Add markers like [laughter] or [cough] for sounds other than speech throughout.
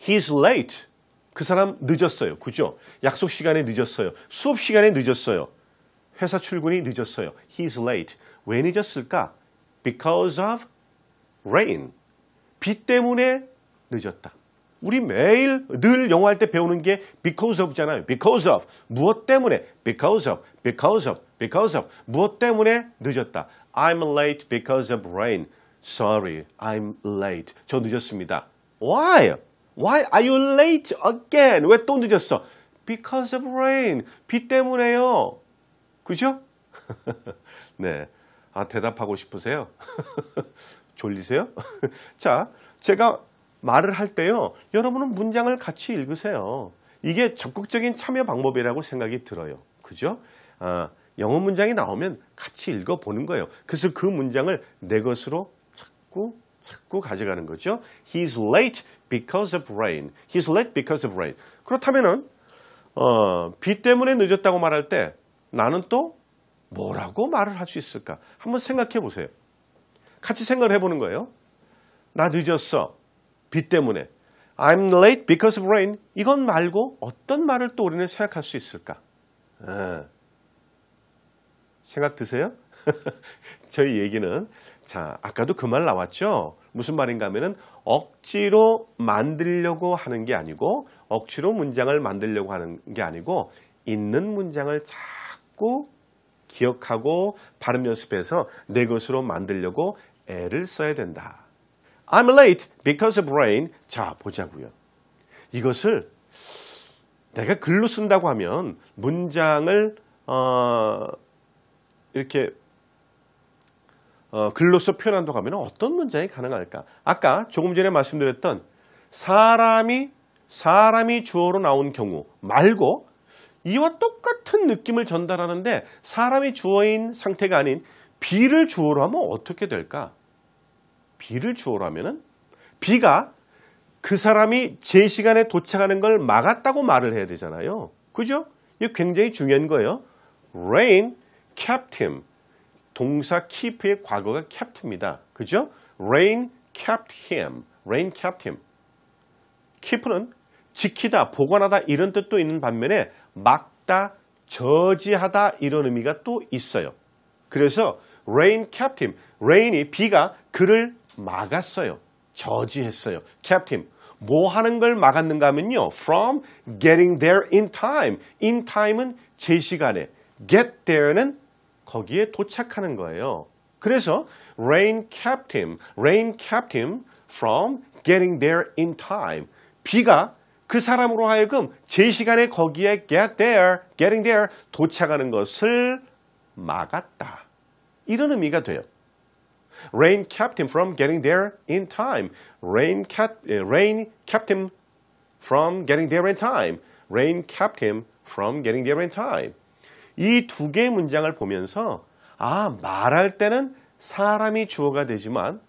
He's late. 그 사람 늦었어요. 그죠? 약속 시간에 늦었어요. 수업 시간에 늦었어요. 회사 출근이 늦었어요. He's late. 왜 늦었을까? Because of rain. 비 때문에 늦었다. 우리 매일 늘 영어 할 때 배우는 게 because of잖아요. because of. 무엇 때문에? because of. because of. because of. 무엇 때문에 늦었다. I'm late because of rain. Sorry, I'm late. 저 늦었습니다. Why? Why are you late again? 왜 또 늦었어? Because of rain. 비 때문에요. 그죠? [laughs] 네. 아, 대답하고 싶으세요? [laughs] 졸리세요? [laughs] 자, 제가 말을 할 때요. 여러분은 문장을 같이 읽으세요. 이게 적극적인 참여 방법이라고 생각이 들어요. 그죠? 아, 영어 문장이 나오면 같이 읽어보는 거예요. 그래서 그 문장을 내 것으로 자꾸 자꾸 가져가는 거죠. He's late because of rain. He's late because of rain. 그렇다면은 어, 비 때문에 늦었다고 말할 때 나는 또 뭐라고 말을 할 수 있을까? 한번 생각해 보세요. 같이 생각을 해보는 거예요. 나 늦었어. 비 때문에. I'm late because of rain. 이건 말고 어떤 말을 또 우리는 생각할 수 있을까? 아, 생각 드세요? [laughs] 저희 얘기는 자 아까도 그 말 나왔죠. 무슨 말인가 하면은 억지로 만들려고 하는 게 아니고 억지로 문장을 만들려고 하는 게 아니고 있는 문장을 자꾸 기억하고 발음 연습해서 내 것으로 만들려고 애를 써야 된다. I'm late because of rain. 자, 보자고요. 이것을 내가 글로 쓴다고 하면 문장을 어, 이렇게 어, 글로써 표현한다고 하면 어떤 문장이 가능할까? 아까 조금 전에 말씀드렸던 사람이 사람이 주어로 나온 경우 말고 이와 똑같은 느낌을 전달하는데 사람이 주어인 상태가 아닌 비를 주어로 하면 어떻게 될까? 비를 주어로 하면은 비가 그 사람이 제 시간에 도착하는 걸 막았다고 말을 해야 되잖아요. 그죠? 이거 굉장히 중요한 거예요. Rain kept him. 동사 keep의 과거가 kept입니다. 그죠? Rain kept him. Rain kept him. keep는 지키다, 보관하다 이런 뜻도 있는 반면에 막다, 저지하다 이런 의미가 또 있어요. 그래서 rain kept him. rain이 비가 그를 막았어요. 저지했어요. kept him. 뭐 하는 걸 막았는가 하면요. from getting there in time. in time은 제 시간에. get there는 거기에 도착하는 거예요. 그래서 rain kept him. rain kept him from getting there in time. 비가 그 사람으로 하여금 제 시간에 거기에 get there, getting there 도착하는 것을 막았다. 이런 의미가 돼요. Rain kept him from getting there in time. Rain kept, rain kept him from getting there in time. Rain kept him from getting there in time. 이 두 개의 문장을 보면서 아 말할 때는 사람이 주어가 되지만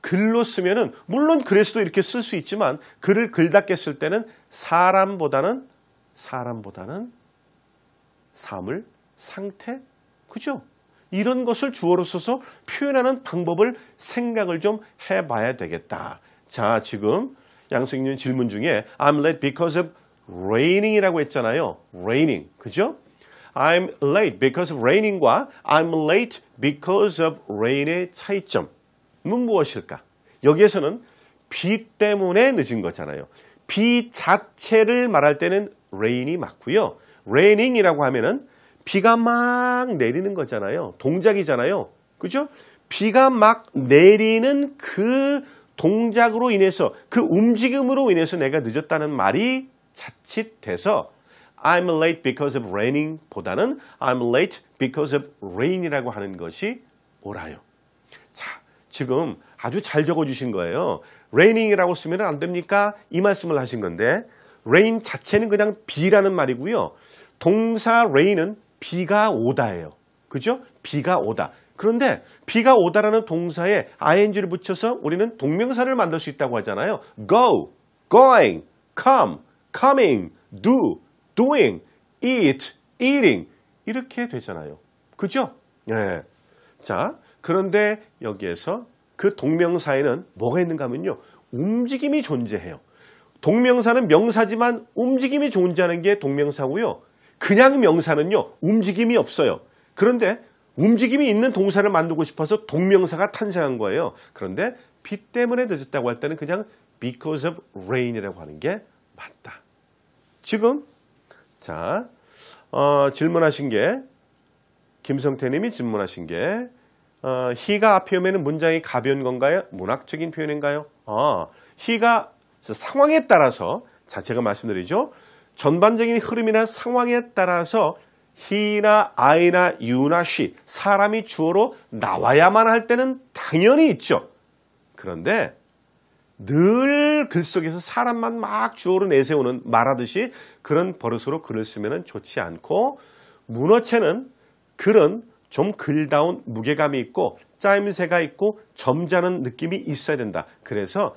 글로 쓰면은 물론 글에서도 이렇게 쓸 수 있지만 글을 글답게 쓸 때는 사람보다는 사람보다는 사물, 상태, 그죠? 이런 것을 주어로 써서 표현하는 방법을 생각을 좀 해봐야 되겠다. 자, 지금 양승윤 질문 중에 I'm late because of raining이라고 했잖아요. raining, 그죠? I'm late because of raining과 I'm late because of rain의 차이점. 는 무엇일까? 여기에서는 비 때문에 늦은 거잖아요. 비 자체를 말할 때는 rain이 맞고요. raining이라고 하면은 비가 막 내리는 거잖아요. 동작이잖아요. 그죠? 비가 막 내리는 그 동작으로 인해서 그 움직임으로 인해서 내가 늦었다는 말이 자칫돼서 I'm late because of raining 보다는 I'm late because of rain이라고 하는 것이 옳아요. 자, 지금 아주 잘 적어주신 거예요. raining이라고 쓰면 안 됩니까? 이 말씀을 하신 건데 rain 자체는 그냥 비라는 말이고요. 동사 rain은 비가 오다예요. 그죠? 비가 오다. 그런데 비가 오다라는 동사에 ing를 붙여서 우리는 동명사를 만들 수 있다고 하잖아요. go, going, come, coming, do, doing, eat, eating 이렇게 되잖아요. 그죠? 네. 자, 그런데 여기에서 그 동명사에는 뭐가 있는가 하면요. 움직임이 존재해요. 동명사는 명사지만 움직임이 존재하는 게 동명사고요. 그냥 명사는요, 움직임이 없어요. 그런데 움직임이 있는 동사를 만들고 싶어서 동명사가 탄생한 거예요. 그런데 비 때문에 늦었다고 할 때는 그냥 because of rain이라고 하는 게 맞다. 지금 자 어, 질문하신 게 김성태님이 질문하신 게 어, he가 앞에 오면 문장이 가벼운 건가요? 문학적인 표현인가요? 아, he가 상황에 따라서 자 제가 말씀드리죠. 전반적인 흐름이나 상황에 따라서 he나 I나 you나 she 사람이 주어로 나와야만 할 때는 당연히 있죠. 그런데 늘 글 속에서 사람만 막 주어로 내세우는 말하듯이 그런 버릇으로 글을 쓰면 좋지 않고 문어체는 글은 좀 글다운 무게감이 있고 짜임새가 있고 점잖은 느낌이 있어야 된다. 그래서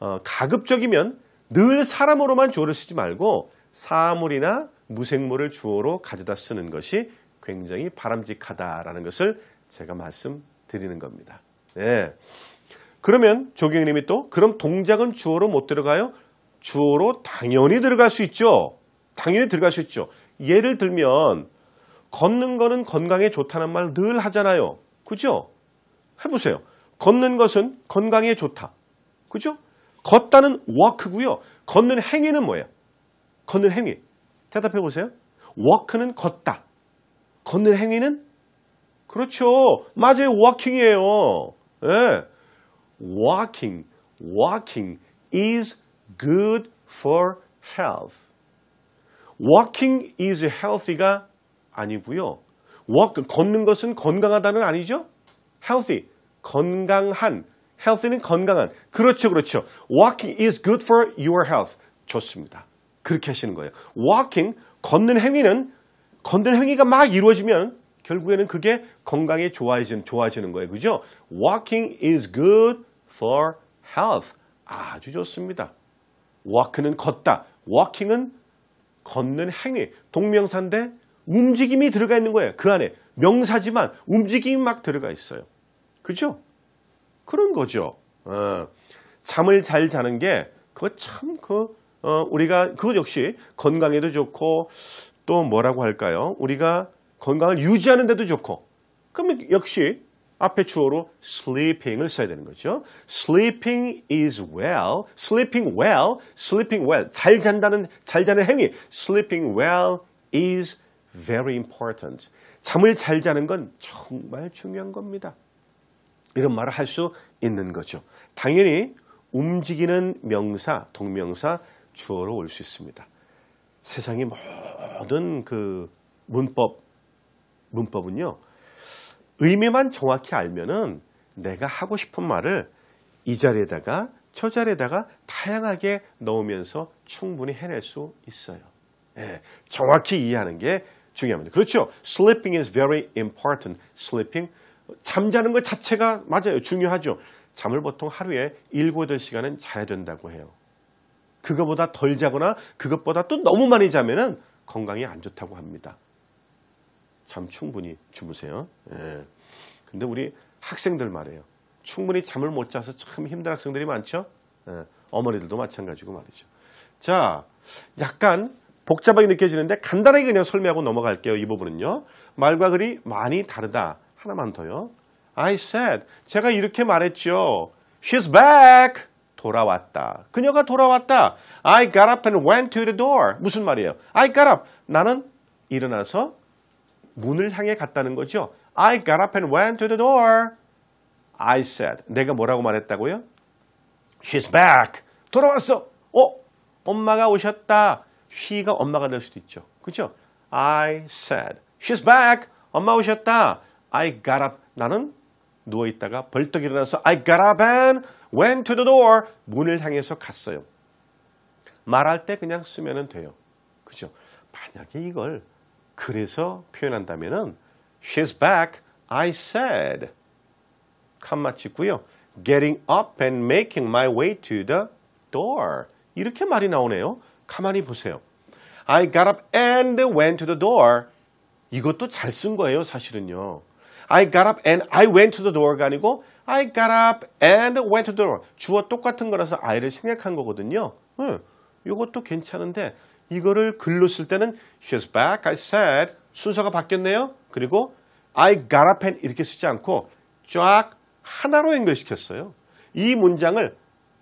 어, 가급적이면 늘 사람으로만 주어를 쓰지 말고 사물이나 무생물을 주어로 가져다 쓰는 것이 굉장히 바람직하다라는 것을 제가 말씀드리는 겁니다. 네. 그러면 조경님이 또 그럼 동작은 주어로 못 들어가요? 주어로 당연히 들어갈 수 있죠. 당연히 들어갈 수 있죠. 예를 들면 걷는 거는 건강에 좋다는 말 늘 하잖아요. 그죠? 해보세요. 걷는 것은 건강에 좋다. 그죠? 걷다는 walk고요. 걷는 행위는 뭐예요? 걷는 행위. 대답해 보세요. walk는 걷다. 걷는 행위는 그렇죠. 맞아요. walking이에요. 예. Walking, walking is good for health. walking is healthy가 아니고요. walk, 걷는 것은 건강하다는 아니죠? healthy, 건강한. healthy는 건강한. 그렇죠, 그렇죠. walking is good for your health. 좋습니다. 그렇게 하시는 거예요. walking, 걷는 행위는 걷는 행위가 막 이루어지면 결국에는 그게 건강에 좋아지는, 좋아지는 거예요. 그죠? Walking is good for health. 아주 좋습니다. walk는 걷다. walking은 걷는 행위. 동명사인데 움직임이 들어가 있는 거예요. 그 안에. 명사지만 움직임이 막 들어가 있어요. 그죠? 그런 거죠. 어, 잠을 잘 자는 게 그거 참 그, 어, 우리가 그것 역시 건강에도 좋고 또 뭐라고 할까요? 우리가 건강을 유지하는 데도 좋고 그러면 역시 앞에 주어로 sleeping을 써야 되는 거죠. sleeping is well, sleeping well, sleeping well. 잘 잔다는 잘 자는 행위. sleeping well is very important. 잠을 잘 자는 건 정말 중요한 겁니다. 이런 말을 할 수 있는 거죠. 당연히 움직이는 명사, 동명사, 주어로 올 수 있습니다. 세상의 모든 그 문법, 문법은요, 의미만 정확히 알면은 내가 하고 싶은 말을 이 자리에다가 저 자리에다가 다양하게 넣으면서 충분히 해낼 수 있어요. 예, 정확히 이해하는 게 중요합니다. 그렇죠. Sleeping is very important. Sleeping 잠자는 것 자체가 맞아요. 중요하죠. 잠을 보통 하루에 7, 8시간은 자야 된다고 해요. 그거보다 덜 자거나 그것보다 또 너무 많이 자면 은 건강에 안 좋다고 합니다. 잠 충분히 주무세요. 예. 근데 우리 학생들 말이에요. 충분히 잠을 못 자서 참 힘든 학생들이 많죠. 예. 어머니들도 마찬가지고 말이죠. 자, 약간 복잡하게 느껴지는데 간단하게 그냥 설명하고 넘어갈게요. 이 부분은요. 말과 글이 많이 다르다. 하나만 더요. I said. 제가 이렇게 말했죠. She's back. 돌아왔다. 그녀가 돌아왔다. I got up and went to the door. 무슨 말이에요? I got up. 나는 일어나서 문을 향해 갔다는 거죠. I got up and went to the door. I said. 내가 뭐라고 말했다고요? She's back. 돌아왔어. 어? 엄마가 오셨다. she가 엄마가 될 수도 있죠. 그죠? I said. She's back. 엄마 오셨다. I got up. 나는 누워있다가 벌떡 일어나서 I got up and went to the door. 문을 향해서 갔어요. 말할 때 그냥 쓰면 돼요. 그죠? 만약에 이걸 그래서 표현한다면은 She's back, I said. 칸마 찍고요. Getting up and making my way to the door. 이렇게 말이 나오네요. 가만히 보세요. I got up and went to the door. 이것도 잘 쓴 거예요, 사실은요. I got up and I went to the door가 아니고 I got up and went to the door. 주어 똑같은 거라서 I를 생략한 거거든요. 응. 이것도 괜찮은데 이거를 글로 쓸 때는 she's back, I said 순서가 바뀌었네요. 그리고 I got a pen 이렇게 쓰지 않고 쫙 하나로 연결시켰어요. 이 문장을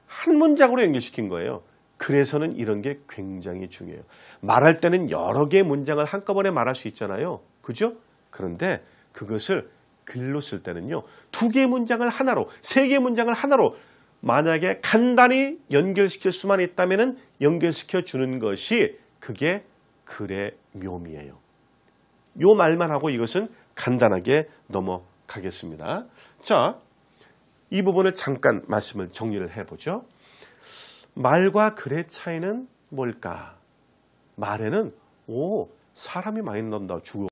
한 문장으로 연결시킨 거예요. 그래서는 이런 게 굉장히 중요해요. 말할 때는 여러 개의 문장을 한꺼번에 말할 수 있잖아요. 그죠? 그런데 그것을 글로 쓸 때는요. 두 개의 문장을 하나로, 세 개의 문장을 하나로 만약에 간단히 연결시킬 수만 있다면 연결시켜 주는 것이 그게 글의 묘미예요. 요 말만 하고 이것은 간단하게 넘어가겠습니다. 자, 이 부분을 잠깐 말씀을 정리를 해보죠. 말과 글의 차이는 뭘까? 말에는 오 사람이 많이 넣는다 주어